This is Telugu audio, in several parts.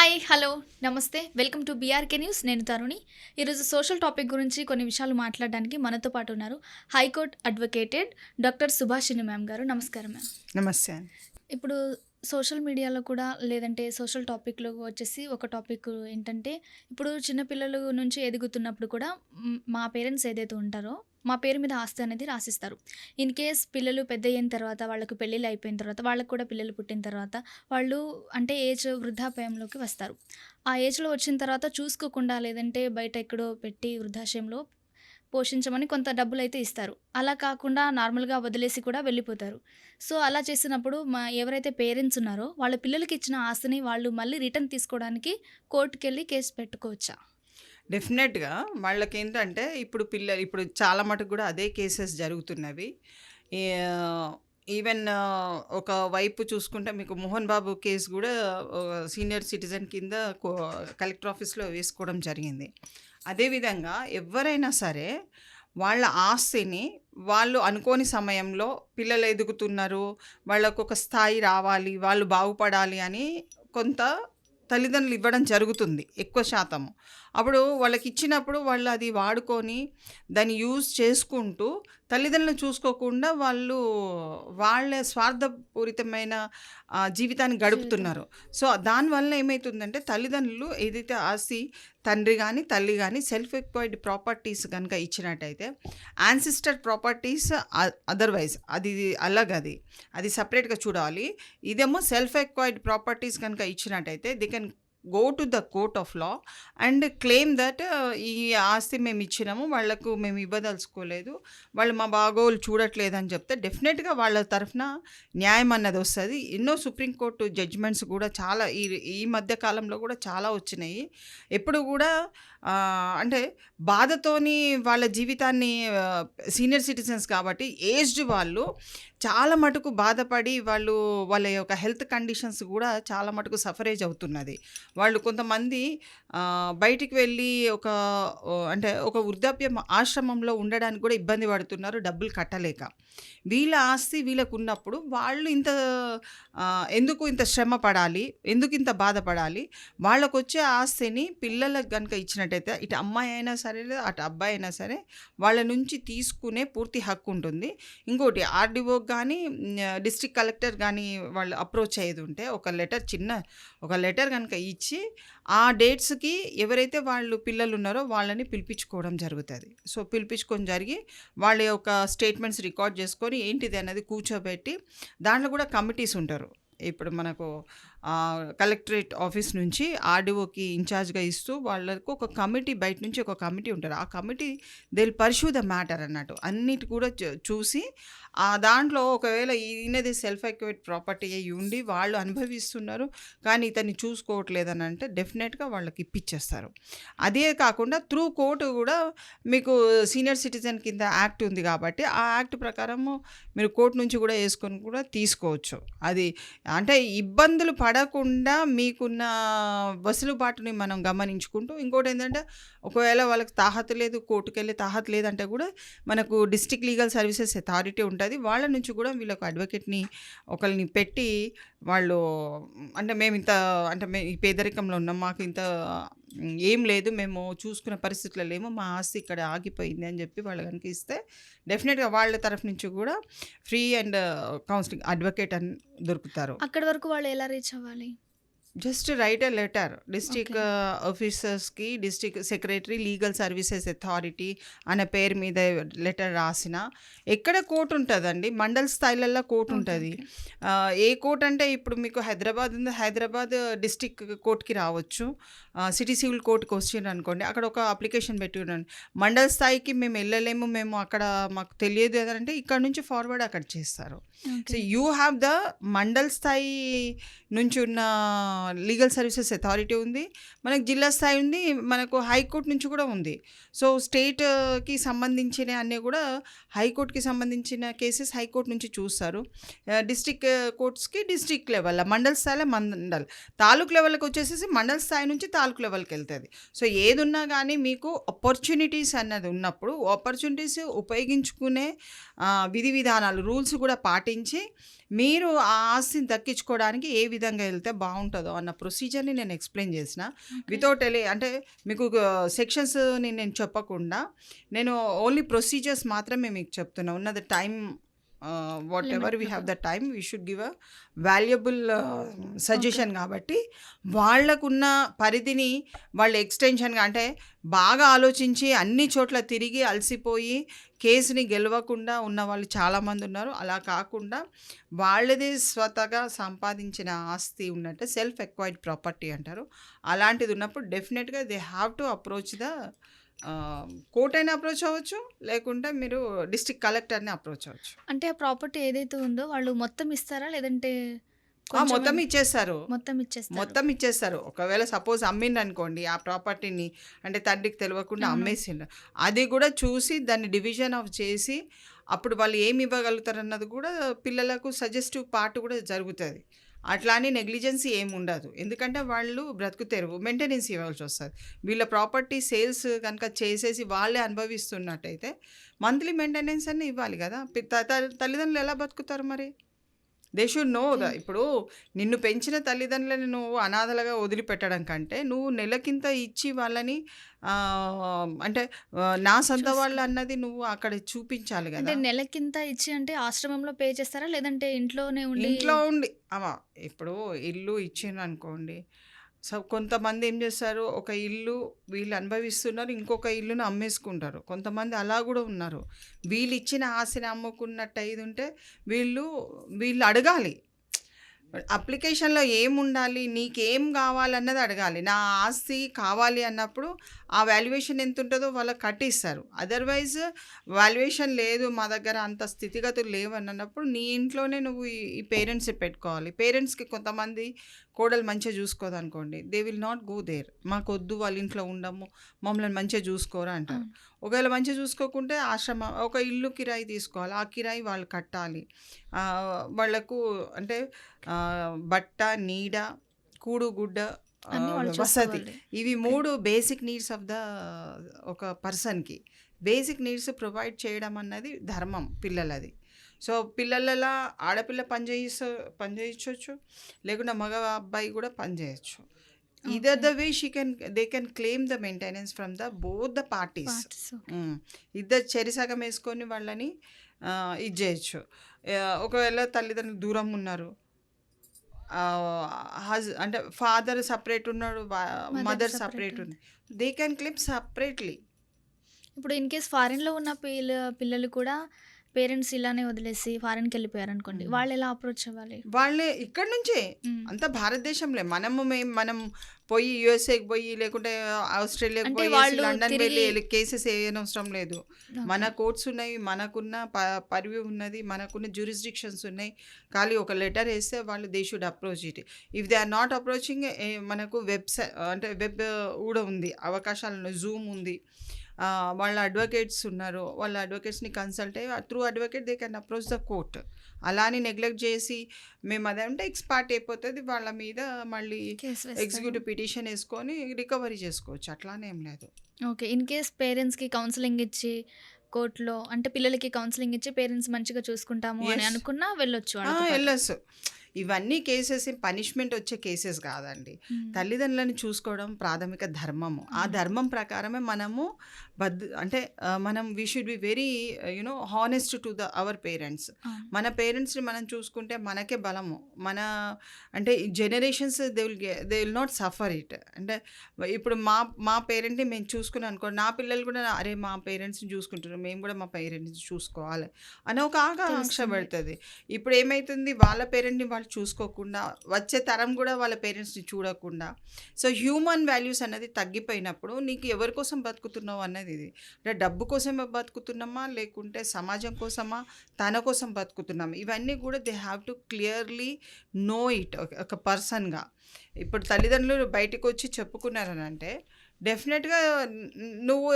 Hi hello namaste. Welcome to BRK news. నేను తరుణి. ఈరోజు సోషల్ టాపిక్ గురించి కొన్ని విషయాలు మాట్లాడడానికి మనతో పాటు ఉన్నారు high court advocated doctor Subhashini ma'am garu. నమస్కారం మ్యామ్. నమస్తే ఇప్పుడు సోషల్ మీడియాలో కూడా లేదంటే సోషల్ టాపిక్లో వచ్చేసి ఒక టాపిక్ ఏంటంటే ఇప్పుడు చిన్నపిల్లలు నుంచి ఎదుగుతున్నప్పుడు కూడా మా పేరెంట్స్ ఏదైతే ఉంటారో మా పేరు మీద ఆస్తి అనేది రాసిస్తారు. ఇన్ కేస్ పిల్లలు పెద్ద అయిన తర్వాత వాళ్ళకు పెళ్ళిళ్ళు అయిపోయిన తర్వాత వాళ్ళకు కూడా పిల్లలు పుట్టిన తర్వాత వాళ్ళు అంటే ఏజ్ వృద్ధాప్యంలోకి వస్తారు. ఆ ఏజ్లో వచ్చిన తర్వాత చూసుకోకుండా లేదంటే బయట ఎక్కడో పెట్టి వృద్ధాశ్రయంలో పోషించమని కొంత డబ్బులు అయితే ఇస్తారు. అలా కాకుండా నార్మల్గా వదిలేసి కూడా వెళ్ళిపోతారు. సో అలా చేసినప్పుడు మా ఎవరైతే పేరెంట్స్ ఉన్నారో వాళ్ళ పిల్లలకి ఇచ్చిన ఆస్తిని వాళ్ళు మళ్ళీ రిటర్న్ తీసుకోవడానికి కోర్టుకి వెళ్ళి కేసు పెట్టుకోవచ్చా? డెఫినెట్గా వాళ్ళకి ఏంటంటే ఇప్పుడు పిల్లలు ఇప్పుడు చాలా మటుకు కూడా అదే కేసెస్ జరుగుతున్నవి. ఈవెన్ ఒక వైపు చూసుకుంటే మీకు మోహన్ బాబు కేసు కూడా సీనియర్ సిటిజన్ కింద కో- కలెక్టర్ ఆఫీస్లో వేసుకోవడం జరిగింది. అదేవిధంగా ఎవరైనా సరే వాళ్ళ ఆస్తిని వాళ్ళు అనుకోని సమయంలో పిల్లలు ఎదుగుతున్నారు వాళ్ళకు ఒక స్థాయి రావాలి వాళ్ళు బాగుపడాలి అని కొంత తల్లిదండ్రులు ఇవ్వడం జరుగుతుంది ఎక్కువ శాతము. అప్పుడు వాళ్ళకి ఇచ్చినప్పుడు వాళ్ళు అది వాడుకొని దాన్ని యూజ్ చేసుకుంటూ తల్లిదండ్రులను చూసుకోకుండా వాళ్ళు వాళ్ళ స్వార్థపూరితమైన జీవితాన్ని గడుపుతున్నారు. సో దానివల్ల ఏమవుతుందంటే తల్లిదండ్రులు ఏదైతే ఆస్తి తండ్రి కానీ తల్లి కానీ సెల్ఫ్ ఎక్వైర్డ్ ప్రాపర్టీస్ కనుక ఇచ్చినట్టయితే యాన్సిస్టర్ ప్రాపర్టీస్ అదర్వైజ్ అది అలాగ అది అది సపరేట్గా చూడాలి. ఇదేమో సెల్ఫ్ ఎక్వైర్డ్ ప్రాపర్టీస్ కనుక ఇచ్చినట్టయితే they can go to the court of law and claim that ఈ ఆస్తి మేము ఇచ్చినాము వాళ్ళకు మేము ఇవ్వదలుచుకోలేదు వాళ్ళు మా బాగోలు చూడట్లేదు అని చెప్తే డెఫినెట్గా వాళ్ళ తరఫున న్యాయం అన్నది వస్తుంది. ఎన్నో సుప్రీంకోర్టు జడ్జిమెంట్స్ కూడా చాలా ఈ ఈ మధ్య కాలంలో కూడా చాలా వచ్చినాయి. ఎప్పుడు కూడా అంటే బాధతోని వాళ్ళ జీవితాన్ని సీనియర్ సిటిజన్స్ కాబట్టి ఏజ్డ్ వాళ్ళు చాలా మటుకు బాధపడి వాళ్ళు వాళ్ళ యొక్క హెల్త్ కండిషన్స్ కూడా చాలా మటుకు సఫరేజ్ అవుతున్నది. వాళ్ళు కొంతమంది బయటికి వెళ్ళి ఒక అంటే ఒక వృద్ధాప్య ఆశ్రమంలో ఉండడానికి కూడా ఇబ్బంది పడుతున్నారు డబ్బులు కట్టలేక. వీళ్ళ ఆస్తి వీళ్ళకు ఉన్నప్పుడు వాళ్ళు ఇంత ఎందుకు ఇంత శ్రమ పడాలి ఎందుకు ఇంత బాధపడాలి? వాళ్ళకు వచ్చే ఆస్తిని పిల్లలకు కనుక ఇచ్చినట్టయితే ఇటు అమ్మాయి అయినా సరే లేదా అటు అబ్బాయి అయినా సరే వాళ్ళ నుంచి తీసుకునే పూర్తి హక్కు ఉంటుంది. ఇంకోటి ఆర్డీఓకి కానీ డిస్ట్రిక్ట్ కలెక్టర్ కానీ వాళ్ళు అప్రోచ్ అయ్యేది ఉంటే ఒక లెటర్ చిన్న ఒక లెటర్ కనుక ఇచ్చి ఆ డేట్స్కి ఎవరైతే వాళ్ళు పిల్లలు ఉన్నారో వాళ్ళని పిలిపించుకోవడం జరుగుతుంది. సో పిలిపించుకొని జరిగి వాళ్ళ యొక్క స్టేట్మెంట్స్ రికార్డ్ చేసుకొని ఏంటిది అనేది కూర్చోబెట్టి దాంట్లో కూడా కమిటీస్ ఉంటారు. ఇప్పుడు మనకు కలెక్టరేట్ ఆఫీస్ నుంచి ఆర్డీఓకి ఇన్ఛార్జ్గా ఇస్తూ వాళ్ళకు ఒక కమిటీ బయట నుంచి ఒక కమిటీ ఉంటారు. ఆ committee they pursue the matter అన్నట్టు. అన్నిటి కూడా చూ- చూసి ఆ దాంట్లో ఒకవేళ ఈయనది సెల్ఫ్ ఎక్యువేట్ ప్రాపర్టీ అయ్యి ఉండి వాళ్ళు అనుభవిస్తున్నారు కానీ ఇతన్ని చూసుకోవట్లేదని అంటే డెఫినెట్గా వాళ్ళకి ఇప్పించేస్తారు అదే కాకుండా త్రూ కోర్టు కూడా మీకు సీనియర్ సిటిజన్ కింద యాక్ట్ ఉంది కాబట్టి ఆ యాక్ట్ ప్రకారము మీరు కోర్టు నుంచి కూడా వేసుకొని కూడా తీసుకోవచ్చు. అది అంటే ఇబ్బందులు పడకుండా మీకున్న వసులుబాటుని మనం గమనించుకుంటూ ఇంకోటి ఏంటంటే ఒకవేళ వాళ్ళకి తాహత లేదు కోర్టుకు వెళ్ళి తాహత లేదంటే కూడా మనకు డిస్టిక్ లీగల్ సర్వీసెస్ అథారిటీ ఉంటుంది. వాళ్ళ నుంచి కూడా వీళ్ళకు అడ్వకేట్ని ఒకరిని పెట్టి వాళ్ళు అంటే మేము ఇంత అంటే మేము ఈ పేదరికంలో ఉన్నాం మాకు ఇంత ఏం లేదు. మేము చూసుకునే పరిస్థితుల్లో లేము మా ఆస్తి ఇక్కడ ఆగిపోయింది అని చెప్పి వాళ్ళు కనుక ఇస్తే డెఫినెట్గా వాళ్ళ తరఫు నుంచి కూడా ఫ్రీ అండ్ కౌన్సిలింగ్ అడ్వకేట్ అని దొరుకుతారు. అక్కడి వరకు వాళ్ళు ఎలా రీచ్ అవ్వాలి? Just write a letter district ఆఫీసర్స్కి district secretary legal services authority అనే పేరు మీద లెటర్ రాసిన. ఎక్కడ కోర్టు ఉంటుందండి? మండల్ స్థాయిలలో కోర్టు ఉంటుంది. ఏ కోర్ట్ అంటే ఇప్పుడు మీకు హైదరాబాద్ ఉంది. హైదరాబాద్ డిస్టిక్ కోర్టుకి రావచ్చు. సిటీ సివిల్ కోర్టుకి వచ్చిండ్రు అనుకోండి. అక్కడ ఒక అప్లికేషన్ పెట్టి ఉండండి మండల్ స్థాయికి మేము వెళ్ళలేము. మేము అక్కడ మాకు తెలియదు అంటే ఇక్కడ నుంచి ఫార్వర్డ్ అక్కడ చేస్తారు. So you have the mandal స్థాయి నుంచి ఉన్న లీగల్ సర్వీసెస్ అథారిటీ ఉంది మనకు జిల్లా స్థాయి ఉంది మనకు హైకోర్టు నుంచి కూడా ఉంది. సో స్టేట్కి సంబంధించిన అన్నీ కూడా హైకోర్టుకి సంబంధించిన కేసెస్ హైకోర్టు నుంచి చూస్తారు. డిస్ట్రిక్ట్ కోర్ట్స్కి డిస్ట్రిక్ట్ లెవెల్ మండల స్థాయిలో మండల్ తాలూకు లెవెల్కి వచ్చేసేసి మండల స్థాయి నుంచి తాలూకు లెవెల్కి వెళ్తుంది. సో ఏది ఉన్నా కానీ మీకు ఆపర్చునిటీస్ అన్నది ఉన్నప్పుడు ఆపర్చునిటీస్ ఉపయోగించుకునే విధి విధానాలు రూల్స్ కూడా పాటించి మీరు ఆ ఆస్తిని దక్కించుకోవడానికి ఏ విధంగా వెళ్తే బాగుంటుందో అన్న ప్రొసీజర్ని నేను ఎక్స్ప్లెయిన్ చేసిన. వితౌట్ ఎలి అంటే మీకు సెక్షన్స్ని నేను చెప్పకుండా నేను ఓన్లీ ప్రొసీజర్స్ మాత్రమే మీకు చెప్తున్నా. ఉన్నది time whatever we have the time we should give a valuable suggestion కాబట్టి వాళ్ళకున్న పరిధిని వాళ్ళ ఎక్స్టెన్షన్గా అంటే బాగా ఆలోచించి అన్ని చోట్ల తిరిగి అలసిపోయి కేసుని గెలవకుండా ఉన్న వాళ్ళు చాలామంది ఉన్నారు. అలా కాకుండా వాళ్ళది స్వతగా సంపాదించిన ఆస్తి ఉన్నట్టు సెల్ఫ్ ఎక్వైర్డ్ ప్రాపర్టీ అంటారు. అలాంటిది ఉన్నప్పుడు డెఫినెట్గా they have to approach the court అయినా అప్రోచ్ అవ్వచ్చు లేకుంటే మీరు డిస్ట్రిక్ట్ కలెక్టర్ని అప్రోచ్ అవ్వచ్చు. అంటే ఆ ప్రాపర్టీ ఏదైతే ఉందో వాళ్ళు మొత్తం ఇస్తారా లేదంటే మొత్తం ఇచ్చేస్తారు. మొత్తం ఇచ్చేస్తారు? మొత్తం ఇచ్చేస్తారు. ఒకవేళ సపోజ్ అమ్మిండు అనుకోండి ఆ ప్రాపర్టీని అంటే తండ్రికి తెలియకుండా అవును. అమ్మేసిండు అది కూడా చూసి దాన్ని డివిజన్ ఆఫ్ చేసి అప్పుడు వాళ్ళు ఏమి ఇవ్వగలుగుతారు అన్నది కూడా పిల్లలకు సజెస్టివ్ పార్ట్ కూడా జరుగుతుంది. అట్లా అని నెగ్లిజెన్సీ ఏమి ఉండదు. ఎందుకంటే వాళ్ళు బ్రతుకుతారు మెయింటెనెన్స్ ఇవ్వాల్సి వస్తుంది. వీళ్ళ ప్రాపర్టీ సేల్స్ కనుక చేసేసి వాళ్ళే అనుభవిస్తున్నట్టయితే మంత్లీ మెయింటెనెన్స్ అన్నీ ఇవ్వాలి కదా? తల్లిదండ్రులు ఎలా బతుకుతారు మరి? దే షుడ్ నో ద ఇప్పుడు నిన్ను పెంచిన తల్లిదండ్రులని నువ్వు అనాథలుగా వదిలిపెట్టడం కంటే నువ్వు నెలకింత ఇచ్చి వాళ్ళని అంటే నా సొంత. వాళ్ళు అన్నది నువ్వు అక్కడ చూపించాలి కదా. నెలకింత ఇచ్చి అంటే ఆశ్రమంలో పే చేస్తారా? లేదంటే ఇంట్లోనే ఉండి ఇంట్లో ఉండి అమ్మా ఇప్పుడు ఇల్లు ఇచ్చిండ్రు అనుకోండి సో కొంతమంది ఏం చేస్తారు? ఒక ఇల్లు వీళ్ళు అనుభవిస్తున్నారు ఇంకొక ఇల్లును అమ్మేసుకుంటారు. కొంతమంది అలా కూడా ఉన్నారు. వీళ్ళు ఇచ్చిన ఆశని అమ్ముకున్నట్టు అయితే ఉంటే వీళ్ళు వీళ్ళు అడగాలి. అప్లికేషన్లో ఏముండాలి నీకేం కావాలన్నది అడగాలి. నా ఆస్తి కావాలి అన్నప్పుడు ఆ వాల్యుయేషన్ ఎంత ఉంటుందో వాళ్ళకి కట్టిస్తారు. అదర్వైజ్ వాల్యుయేషన్ లేదు మా దగ్గర అంత స్థితిగతులు లేవు అన్నప్పుడు నీ ఇంట్లోనే నువ్వు ఈ పేరెంట్స్ పెట్టుకోవాలి. పేరెంట్స్కి కొంతమంది కోడలు మంచిగా చూసుకోదు అనుకోండి they will not go there మాకు వద్దు వాళ్ళ ఇంట్లో ఉండము మమ్మల్ని మంచిగా చూసుకోరా అంటారు. ఒకవేళ మంచిగా చూసుకోకుంటే ఆశ్రమ ఒక ఇల్లు కిరాయి తీసుకోవాలి. ఆ కిరాయి వాళ్ళు కట్టాలి. ఆ, వాళ్ళకు అంటే బట్ట నీడ కూడు గుడ్డ వసతి ఇవి మూడు బేసిక్ నీడ్స్ ఆఫ్ ద ఒక పర్సన్కి బేసిక్ నీడ్స్ ప్రొవైడ్ చేయడం అన్నది ధర్మం పిల్లలది. సో పిల్లలలో ఆడపిల్ల పని చేయిస్తూ పని చేయించవచ్చు లేకుండా మగ అబ్బాయి కూడా పని చేయొచ్చు. Either the way she can they can claim the maintenance from the both the parties. ఇద్దరు చెరిసగం వేసుకొని వాళ్ళని ఇది చేయొచ్చు. ఒకవేళ తల్లిదండ్రులు దూరం ఉన్నారు హజ్ అంటే ఫాదర్ సపరేట్ ఉన్నాడు మదర్ సపరేట్ ఉంది. దే క్యాన్ క్లిప్ సపరేట్లీ ఇప్పుడు ఇన్ కేస్ ఫారెన్లో ఉన్న పిల్ల పిల్లలు కూడా పేరెంట్స్ ఇలానే వదిలేసి ఫారెన్కి వెళ్ళిపోయారు అనుకోండి. వాళ్ళు ఎలా అప్రోచ్ అవ్వాలి? వాళ్ళే ఇక్కడ నుంచే. అంతా భారతదేశంలో. మనము మనం పోయి యుఎస్ఏకి పోయి లేకుంటే ఆస్ట్రేలియాకి పోయి లండన్ వెళ్ళి కేసెస్ వేయనవసరం లేదు. మన కోర్ట్స్ ఉన్నాయి మనకున్న పరివి ఉన్నది మనకున్న జ్యూరిస్డిక్షన్స్ ఉన్నాయి. ఖాళీ ఒక లెటర్ వేస్తే వాళ్ళు they should approach it if they are not approaching మనకు వెబ్సైట్ అంటే వెబ్ కూడా ఉంది అవకాశాలు జూమ్ ఉంది. వాళ్ళ అడ్వకేట్స్ ఉన్నారు. వాళ్ళ అడ్వకేట్స్ని కన్సల్ట్ అయ్యి through advocate they can approach the court అలా అని నెగ్లెక్ట్ చేసి మేము అదంటే ఎక్స్పార్ట్ అయిపోతుంది. వాళ్ళ మీద మళ్ళీ ఎగ్జిక్యూటివ్ పిటిషన్ వేసుకొని రికవరీ చేసుకోవచ్చు. అట్లానే ఏం లేదు. ఓకే ఇన్ కేస్ పేరెంట్స్కి కౌన్సిలింగ్ ఇచ్చి కోర్టులో అంటే పిల్లలకి కౌన్సిలింగ్ ఇచ్చి పేరెంట్స్ మంచిగా చూసుకుంటాము అని. అనుకున్నా వెళ్ళొచ్చు. వెళ్ళొచ్చు. ఇవన్నీ కేసెస్ పనిష్మెంట్ వచ్చే కేసెస్ కాదండి. మ్మ్. తల్లిదండ్రులను చూసుకోవడం ప్రాథమిక ధర్మము. ఆ అవును. ధర్మం ప్రకారమే మనము బద్ అంటే మనం we should be very you know honest to the our parents. మన పేరెంట్స్ని మనం చూసుకుంటే మనకే బలము. మన అంటే generations they will they will not suffer it అంటే ఇప్పుడు మా మా పేరెంట్ని మేము చూసుకుని అనుకో నా పిల్లలు కూడా అరే మా పేరెంట్స్ని చూసుకుంటారు మేము కూడా మా పేరెంట్స్ని చూసుకోవాలి. అనే ఒక ఆకాంక్ష. పెడుతుంది. ఇప్పుడు ఏమవుతుంది వాళ్ళ పేరెంట్ని వాళ్ళు చూసుకోకుండా వచ్చే తరం కూడా వాళ్ళ పేరెంట్స్ని చూడకుండా. సో హ్యూమన్ వాల్యూస్ అనేది తగ్గిపోయినప్పుడు నీకు ఎవరి కోసం బతుకుతున్నావు అన్నది ఇది అంటే డబ్బు కోసమే బతుకుతున్నామా? లేకుంటే సమాజం కోసమా? తన కోసం బతుకుతున్నాం ఇవన్నీ కూడా they have to clearly know it ఒక పర్సన్గా ఇప్పుడు తల్లిదండ్రులు బయటకు వచ్చి చెప్పుకున్నారని అంటే డెఫినెట్గా నువ్వు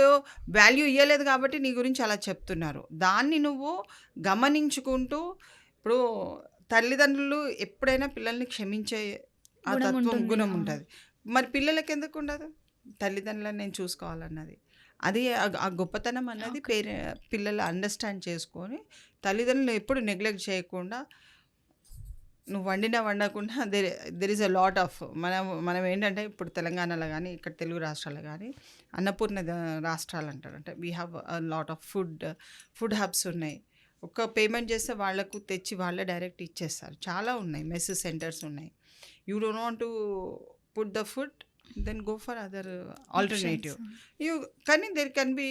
వాల్యూ ఇవ్వలేదు కాబట్టి నీ గురించి అలా చెప్తున్నారు. దాన్ని నువ్వు గమనించుకుంటూ ఇప్పుడు తల్లిదండ్రులు ఎప్పుడైనా పిల్లల్ని క్షమించే ఆ గుణం తత్వం ఉంటుంది, గుణం. ఉంటుంది. మరి పిల్లలకి ఎందుకు ఉండదు? తల్లిదండ్రులను నేను చూసుకోవాలన్నది. అది ఆ- గొప్పతనం అన్నది పేరె పిల్లలు అండర్స్టాండ్ చేసుకొని తల్లిదండ్రులు ఎప్పుడు నెగ్లెక్ట్ చేయకుండా నువ్వు వండినా వండకుండా there there is a lot of మనం మనం ఏంటంటే ఇప్పుడు తెలంగాణలో కానీ ఇక్కడ తెలుగు రాష్ట్రాల్లో కానీ అన్నపూర్ణ రాష్ట్రాలు అంటారు. అంటే we have a lot of food food hubs ఉన్నాయి. ఒక్క పేమెంట్ చేస్తే వాళ్ళకు తెచ్చి వాళ్ళే డైరెక్ట్ ఇచ్చేస్తారు. చాలా ఉన్నాయి. మెస్ సెంటర్స్ ఉన్నాయి. You don't want to put the food then go for other alternative you కానీ there can be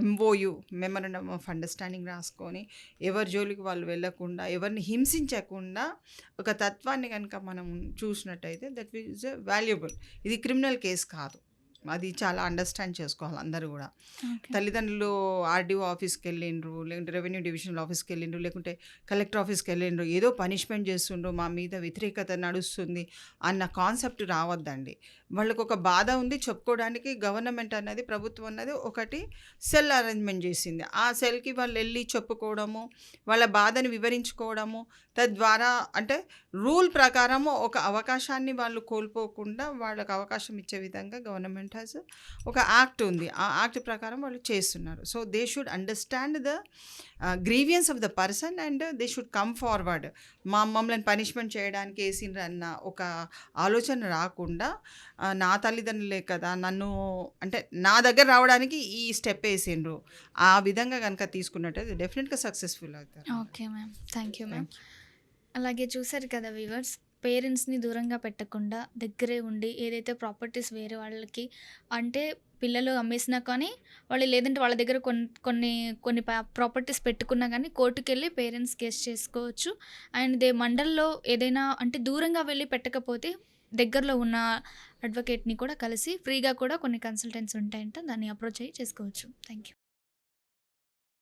MOU memorandum of understanding రాసుకొని ఎవరి జోలికి వాళ్ళు వెళ్ళకుండా ఎవరిని హింసించకుండా ఒక తత్వాన్ని కనుక మనం చూసినట్టయితే దట్ ఈజ్ వాల్యుబుల్ ఇది క్రిమినల్ కేసు కాదు. అది చాలా అండర్స్టాండ్ చేసుకోవాలి అందరూ కూడా. తల్లిదండ్రులు ఆర్డీఓ ఆఫీస్కి వెళ్ళిండ్రు లేకుంటే రెవెన్యూ డివిజనల్ ఆఫీస్కి వెళ్ళిండ్రు లేకుంటే కలెక్టర్ ఆఫీస్కి వెళ్ళిండ్రు ఏదో పనిష్మెంట్ చేస్తుండ్రు మా మీద వ్యతిరేకత నడుస్తుంది అన్న కాన్సెప్ట్ రావద్దండి. వాళ్ళకు ఒక బాధ ఉంది చెప్పుకోవడానికి గవర్నమెంట్ అన్నది ప్రభుత్వం అన్నది ఒకటి సెల్ అరేంజ్మెంట్ చేసింది. ఆ సెల్కి వాళ్ళు వెళ్ళి చెప్పుకోవడము వాళ్ళ బాధని వివరించుకోవడము తద్వారా అంటే రూల్ ప్రకారము ఒక అవకాశాన్ని వాళ్ళు కోల్పోకుండా వాళ్ళకి అవకాశం ఇచ్చే విధంగా గవర్నమెంట్ హ్యాస్ ఒక యాక్ట్ ఉంది. ఆ యాక్ట్ ప్రకారం వాళ్ళు చేస్తున్నారు. So they should understand the grievance of the person and they should come forward మా మమ్మల్ని పనిష్మెంట్ చేయడానికి వేసిండ్రు అన్న ఒక ఆలోచన రాకుండా నా తల్లిదండ్రులే కదా నన్ను అంటే నా దగ్గర రావడానికి ఈ స్టెప్ వేసిండ్రు. ఆ విధంగా కనుక తీసుకున్నట్టయితే డెఫినెట్గా సక్సెస్ఫుల్ అవుతారు. Okay ma'am thank you ma'am అలాగే చూశారు కదా వ్యూవర్స్ పేరెంట్స్ని దూరంగా పెట్టకుండా దగ్గరే ఉండి ఏదైతే ప్రాపర్టీస్ వేరే వాళ్ళకి అంటే పిల్లలు అమ్మేసినా కానీ వాళ్ళు లేదంటే వాళ్ళ దగ్గర కొన్ని కొన్ని కొన్ని ప్రాపర్టీస్ పెట్టుకున్నా కానీ కోర్టుకు వెళ్ళి పేరెంట్స్ కేసు చేసుకోవచ్చు. అండ్ దే మండల్లో ఏదైనా అంటే దూరంగా వెళ్ళి పెట్టకపోతే దగ్గరలో ఉన్న అడ్వకేట్ని కూడా కలిసి ఫ్రీగా కూడా కొన్ని కన్సల్టెంట్స్ ఉంటాయంట దాన్ని అప్రోచ్ అయ్యి చేసుకోవచ్చు. Thank you